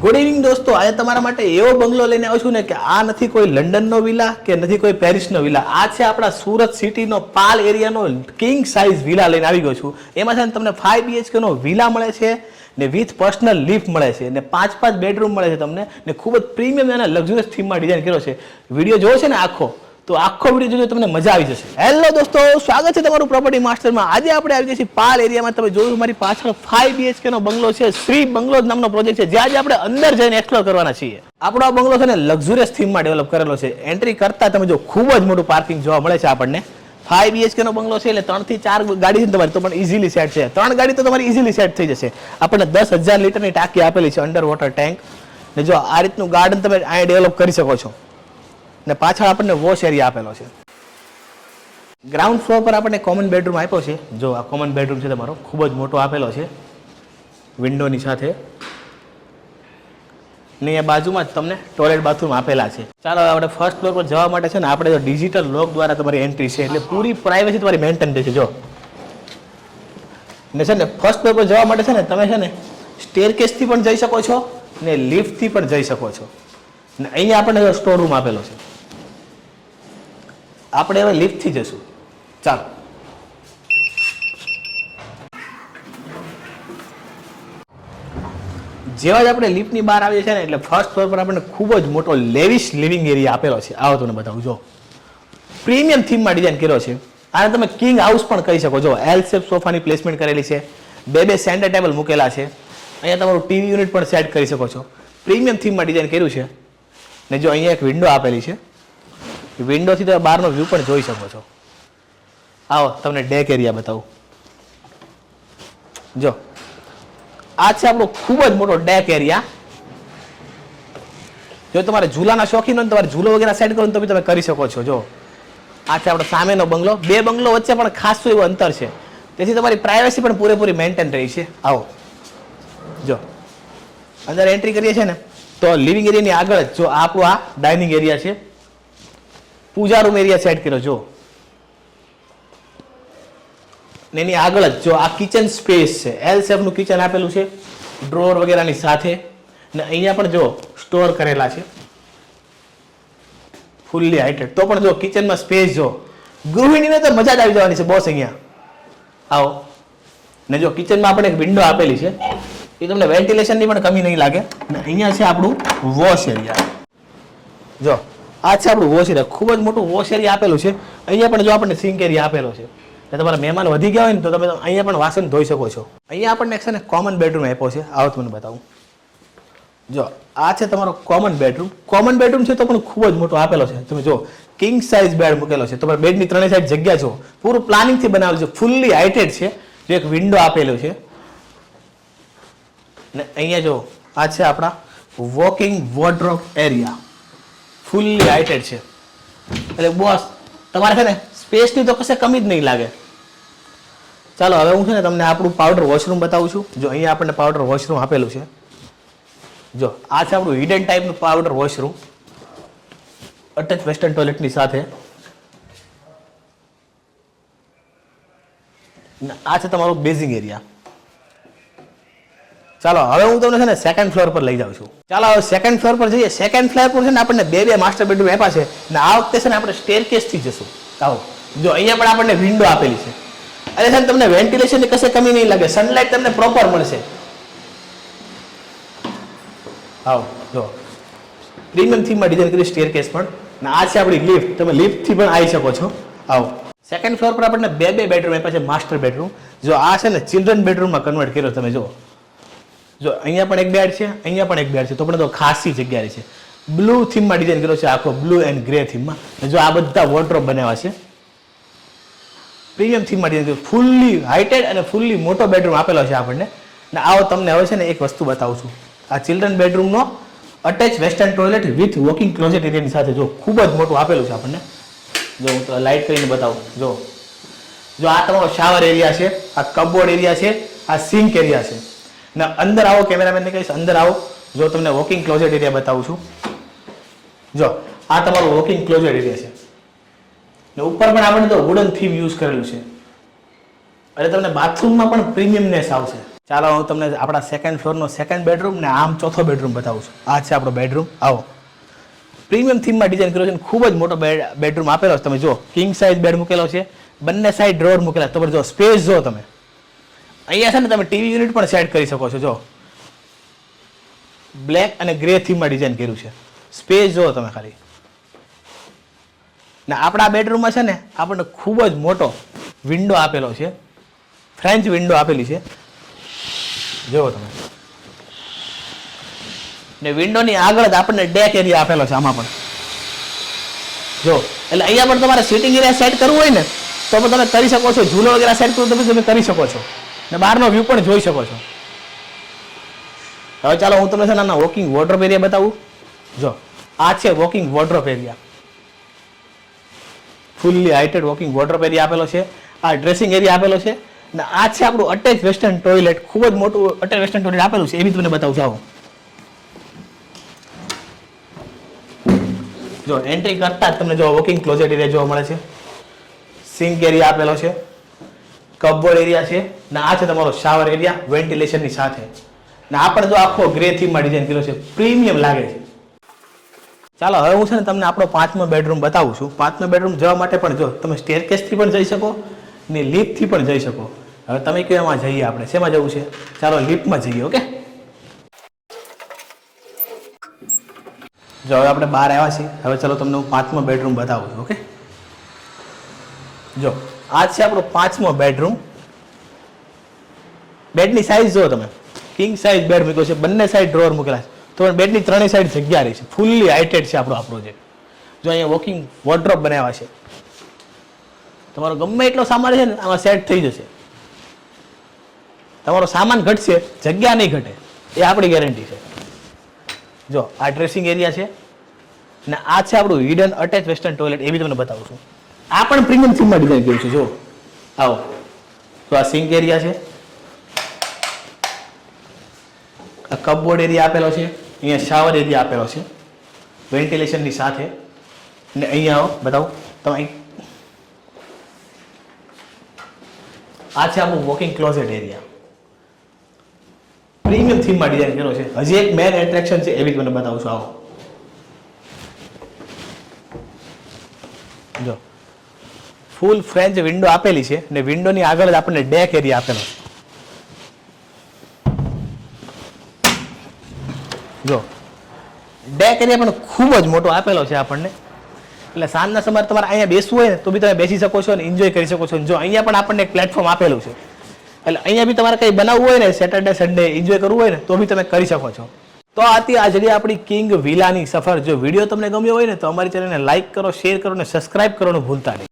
Good evening દોસ્તો. આજે તમારા માટે એવો બંગલો લઈને આવું છું ને કે આ નથી કોઈ લંડનનો વિલા કે નથી કોઈ પેરિસનો વિલા આ છે આપણા સુરત સિટીનો પાલ એરિયાનો કિંગ સાઇઝ વિલા લઈને આવી ગયો છું. એમાં છે ને તમને ફાઈવ બીએચકે નો વિલા મળે છે ને વિથ પર્સનલ લિફ્ટ મળે છે ને પાંચ પાંચ બેડરૂમ મળે છે તમને ને ખૂબ જ પ્રીમિયમ અને લક્ઝુરિયસ થીમમાં ડિઝાઇન કર્યો છે. વીડિયો જોવો છે ને આખો. તો આખો વીડિયો જોજો, તમને મજા આવી જશે. હેલો દોસ્તો, સ્વાગત છે તમારું પ્રોપર્ટી માસ્ટરમાં આજે આપણે આવી છીએ પાલ એરિયામાં તમે જોયું મારી પાછળ ફાઈવ બીએચકે નો બંગલો છે, શ્રી બંગલો નામનો પ્રોજેક્ટ છે. આજે આપણે અંદર જઈને એક્સપ્લોર કરવાના છીએ. આપણો આ બંગલો છે ને લક્ઝુરિયસ થીમમાં ડેવલપ કરેલો છે. એન્ટ્રી કરતા તમે જો ખૂબ જ મોટું પાર્કિંગ જોવા મળે છે આપણને. ફાઈવ બીએચકે નો બંગલો છે એટલે ત્રણથી ચાર ગાડી છે તમારી, તો પણ ઇઝીલી સેટ છે. ત્રણ ગાડી તો તમારી ઇઝીલી સેટ થઈ જશે. આપણને દસ હજાર લીટરની ટાંકી આપેલી છે અંડર વોટર ટેન્ક ને જો આ રીતનું ગાર્ડન તમે અહીંયા ડેવલપ કરી શકો છો. ને પાછળ આપણને વોશ એરિયા આપેલો છે. ગ્રાઉન્ડ ફ્લોર પર આપણને કોમન બેડરૂમ આપ્યો છે. જો આ કોમન બેડરૂમ છે તમારો, ખૂબ જ મોટો આપેલો છે. વિન્ડોની સાથે. ને અહીંયા બાજુમાં જ તમને ટોયલેટ બાથરૂમ આપેલા છે. ચાલો આપણે ફર્સ્ટ ફ્લોર પર જવા માટે છે ને, આપણે ડિજિટલ લોક દ્વારા તમારી એન્ટ્રી છે, એટલે પૂરી પ્રાઇવેસી તમારી મેન્ટેન રહેશે જો. ને છે ને ફર્સ્ટ ફ્લોર પર જવા માટે છે ને, તમે છે ને સ્ટેરકેસથી પણ જઈ શકો છો ને લિફ્ટથી પણ જઈ શકો છો. ને અહીંયા આપણને સ્ટોર રૂમ આપેલો છે. આપણે હવે લિફ્ટથી જશું ચાલો. જેવા જ આપણે લિફ્ટની બહાર આવીએ છીએ ને, એટલે ફર્સ્ટ ફ્લોર પર આપણને ખૂબ જ મોટો લેવિશ લિવિંગ એરિયા આપેલો છે. આવો તમને બતાવું, જો. પ્રીમિયમ થીમમાં ડિઝાઇન કર્યો છે. આને તમે કિંગ હાઉસ પણ કહી શકો. છો એલ શેપ સોફાની પ્લેસમેન્ટ કરેલી છે. બે બે સેન્ટર ટેબલ મૂકેલા છે. અહીંયા તમારું ટીવી યુનિટ પણ સેટ કરી શકો છો. પ્રીમિયમ થીમમાં ડિઝાઇન કર્યું છે. ને જો અહીંયા એક વિન્ડો આપેલી છે. વિન્ડોથી તમે બહારનો વ્યૂ પણ જોઈ શકો છો. આવો, તમને ડેક એરિયા બતાવું. જો, આ છે આપણો ખૂબ જ મોટો ડેક એરિયા જો તમારે ઝૂલાના શોખીન હોય તમારે ઝૂલો વગેરે સેટ કરો તો બી તમે કરી શકો છો. જો, આ છે આપણો સામેનો બંગલો. બે બંગલો વચ્ચે પણ ખાસું એવું અંતર છે. તેથી તમારી પ્રાઇવસી પણ પૂરેપૂરી મેન્ટેન રહી છે. આવો. જો, અંદર એન્ટ્રી કરીએ છીએ ને, તો લિવિંગ એરિયાની આગળ જ આપણું આ ડાઇનિંગ એરિયા છે. પૂજા રૂમ એરિયા સેટ કર્યો, જો. ને એની આગળ જ, જો, આ કિચન સ્પેસ છે. એલ શેપનું કિચન આપેલું છે ડ્રોર વગેરેની સાથે. ને અહીંયા પણ જો સ્ટોર કરેલા છે. ફૂલ્લી હાઇટેડ તો પણ જો કિચનમાં સ્પેસ જો. ગૃહિણીને તો મજા જ આવી જવાની છે બોસ અહીંયા. આવો. ને જો કિચનમાં આપણે એક વિન્ડો આપેલી છે. એ તમને વેન્ટિલેશનની પણ કમી નહીં લાગે. ને અહીંયા છે આપણું વોશ એરિયા જો. આ છે આપણું વોશ એરિયા ખૂબ જ મોટું વોશ એરિયા આપેલું છે. અહીંયા પણ જો આપણને સિંક એરિયા આપેલો છે, એટલે તમારા મહેમાન વધી ગયા હોય ને તો તમે અહીંયા પણ વાસણ ધોઈ શકો છો. અહીંયા આપણને છે ને કોમન બેડરૂમ આપ્યો છે. આવો તમને બતાવું. જો, આ છે તમારો કોમન બેડરૂમ કોમન બેડરૂમ છે તો પણ ખૂબ જ મોટો આપેલો છે. તમે જો કિંગ સાઇઝ બેડ મૂકેલો છે. તમારા બેડની ત્રણેય સાઈડ જગ્યા છો પૂરું પ્લાનિંગથી બનાવેલું છે. ફૂલ્લી હાઇટેડ છે. જો એક વિન્ડો આપેલો છે. ને અહીંયા જો, આ છે આપણા walking wardrobe area fully heighted છે. એટલે બોસ તમારે છે ને સ્પેસની તો કશે કમી જ નહીં લાગે. ચાલો, હવે હું છે ને તમને આપણું પાવડર વોશરૂમ બતાવું છું. જો અહીંયા આપણને પાવડર વોશરૂમ આપેલું છે. જો, આ છે આપણું હિડન ટાઈપનું પાવડર વોશરૂમ અટેચ વેસ્ટર્ન ટોયલેટની સાથે. આ છે તમારું બેઝિંગ એરિયા ચાલો, હવે હું તમને છે ને સેકન્ડ ફ્લોર પર લઈ જાઉં છું. ચાલો, હવે સેકન્ડ ફ્લોર પર જઈએ. સેકન્ડ ફ્લોર પર છે ને આપણને બે બે માસ્ટર બેડરૂમ આપ્યા છે ને આ વખતે છે ને આપણે સ્ટેર કેસથી જશું. આવો. જો, અહીંયા પણ આપણને વિન્ડો આપેલી છે. અરે ને તમને વેન્ટિલેશનની કશે કમી નહીં લાગે. સનલાઇટ તમને પ્રોપર મળશે. આવો, જો. પ્રીમિયમ થીમમાં ડિઝાઇન કરી સ્ટેરકેસ પણ. ને આ છે આપણી લિફ્ટ તમે લિફ્ટથી પણ આવી શકો છો. આવો. સેકન્ડ ફ્લોર પર આપણને બે બે બેડરૂમ આપ્યા છે માસ્ટર બેડરૂમ જો, આ છે ને ચિલ્ડ્રન બેડરૂમમાં કન્વર્ટ કર્યો તમે જો જો અહીંયા પણ એક બેડ છે, અહીંયા પણ એક બેડ છે, તો પણ તો ખાસી જગ્યા છે. બ્લુ થીમમાં ડિઝાઇન કર્યો છે આખો બ્લુ એન્ડ ગ્રે થીમમાં જો આ બધા વોર્ડ્રોબ બનાવ્યા છે. પ્રીમિયમ થીમમાં ડિઝાઇન ફૂલ્લી હાઇટેડ અને ફૂલ્લી મોટો બેડરૂમ આપેલો છે આપણને. ને આવો તમને હવે છે ને એક વસ્તુ બતાવું છું. આ children બેડરૂમનો attach western toilet with walking closet એરિયાની સાથે જો ખૂબ જ મોટું આપેલું છે આપણને. જો હું તો લાઇટ કરીને બતાવું. જો. જો આ તમારો શાવર એરિયા છે, આ કબોર્ડ એરિયા છે, આ સિંક એરિયા છે. ને, અંદર આવો કેમેરામેનને કહીશ, અંદર આવો. જો તમને વોકિંગ ક્લોઝેટ એરિયા બતાવું છું. જો, આ તમારું વોકિંગ ક્લોઝેટ એરિયા છે. ને ઉપર પણ આપણે તો વુડન થીમ યુઝ કરેલું છે. એટલે તમને બાથરૂમમાં પણ પ્રીમિયમનેસ આવશે. ચાલો, હું તમને આપણા સેકન્ડ ફ્લોરનો સેકન્ડ બેડરૂમ ને આમ ચોથો બેડરૂમ બતાવું છું. આ છે આપણો બેડરૂમ આવો. પ્રીમિયમ થીમમાં ડિઝાઇન કર્યો છે ખૂબ જ મોટો બેડરૂમ આપેલો છે. તમે જો કિંગ સાઇઝ બેડ મૂકેલો છે. બંને સાઈડ ડ્રોર મૂકેલા તો જો સ્પેસ જો તમે. અહીંયા છે ને તમે ટીવી યુનિટ પણ સેટ કરી શકો છો, જો. બ્લેક અને ગ્રે થીમમાં ડિઝાઇન કર્યું છે. સ્પેસ જુઓ તમે ખાલી. ને આપણા બેડરૂમમાં છે ને આપણને ખૂબ જ મોટો વિન્ડો આપેલો છે. ફ્રેન્ચ વિન્ડો આપેલી છે. જુઓ તમે. ને વિન્ડોની આગળ જ આપણને ડેક એરિયા આપેલો છે આમાં પણ. જો એટલે અહીંયા પણ તમારે સિટિંગ એરિયા સેટ કરવું હોય ને, તો પણ તમે કરી શકો છો. ઝૂલો વગેરે સેટ કરવું તમે તમે કરી શકો છો. ને બહારનો વ્યૂ પણ જોઈ શકો છો. હવે ચાલો હું તમને છે ને વોકિંગ વોર્ડ્રોપ એરિયા બતાવું. જો, આ છે walking wardrobe area fully heighted walking wardrobe area આપેલો છે. આ ડ્રેસિંગ એરિયા આપેલો છે. ને આ છે આપણું અટેચ વેસ્ટર્ન ટોયલેટ ખૂબ જ મોટું અટેચ વેસ્ટર્ન ટોયલેટ આપેલું છે. એ બી તમને બતાવું છું. જો એન્ટ્રી કરતા જ તમને જો વોકિંગ ક્લોઝેટ એરિયા જોવા મળે છે. સિંક એરિયા આપેલો છે. કપબોર્ડ એરિયા છે ને આ છે તમારો શાવર એરિયા વેન્ટિલેશનની સાથે. ને આ પણ જો આખો ગ્રે થીમમાં ડિઝાઇન કર્યો છે પ્રીમિયમ લાગે છે. ચાલો, હવે હું છે ને તમને આપણો પાંચમો બેડરૂમ બતાવું છું. પાંચમો બેડરૂમ જવા માટે પણ જો તમે સ્ટેરકેસથી પણ જઈ શકો ને લિફ્ટથી પણ જઈ શકો. હવે તમે કયો એમાં જઈએ આપણે. શેમાં જવું છે? ચાલો લિફ્ટમાં જઈએ ઓકે જો હવે આપણે બહાર આવ્યા છીએ. હવે ચાલો તમને હું પાંચમો બેડરૂમ બતાવું છું ઓકે જો આ છે આપણો પાંચમો બેડરૂમ બેડની સાઈઝ જો તમે. કિંગ સાઈઝ બેડ મૂક્યો છે, બંને સાઈડ ડ્રોર મૂકેલા છે. તો બેડની ત્રણેય સાઈડ જગ્યા રહી છે. ફૂલ્લી હાઇટેડ છે આપણો આ પ્રોજેક્ટ જો અહીંયા વોકિંગ વોર્ડ્રોપ બનાવ્યા છે. તમારો ગમે એટલો સામાન છે ને, આમાં સેટ થઈ જશે. તમારો સામાન ઘટશે, જગ્યા નહીં ઘટે. એ આપણી ગેરંટી છે. જો, આ ડ્રેસિંગ એરિયા છે. ને આ છે આપણું હિડન અટેચ વેસ્ટર્ન ટોયલેટ એ બી તમને બતાવું છું. આ પણ પ્રીમિયમ થીમમાં ડિઝાઇન કર્યું છે જો આવો. તો આ સિંક એરિયા છે. આ કપબોર્ડ એરિયા આપેલો છે. અહીંયા શાવર એરિયા આપેલો છે. વેન્ટિલેશનની સાથે. ને અહીંયા આવો, બતાવો. તમે આ છે આપણું વોકિંગ ક્લોઝેટ એરિયા પ્રીમિયમ થીમમાં ડિઝાઇન કર્યો છે. હજી એક મેન એટ્રેક્શન છે, એવી જ મને બતાવું છું. આવો. ફૂલ ફ્રેન્ચ વિન્ડો આપેલી છે અને વિન્ડોની આગળ જ આપણને ડેક એરિયા આપેલો છે. જો ડેક એરિયા પણ ખૂબ જ મોટો આપેલો છે આપણને. એટલે સાંજના સમયે તમારે અહીંયા બેસવું હોય ને, તો બી તમે બેસી શકો છો અને એન્જોય કરી શકો છો. જો અહીંયા પણ આપણને એક પ્લેટફોર્મ આપેલું છે, એટલે અહીંયા બી તમારે કંઈ બનાવવું હોય ને સેટરડે સન્ડે એન્જોય કરવું હોય ને, તો બી તમે કરી શકો છો. તો આ હતી આપણી કિંગ વિલાની સફર. જો વીડિયો તમને ગમ્યો હોય ને, તો અમારી ચેનલને લાઇક કરો શેર કરો અને સબસ્ક્રાઇબ કરવાનું ભૂલતા નહીં.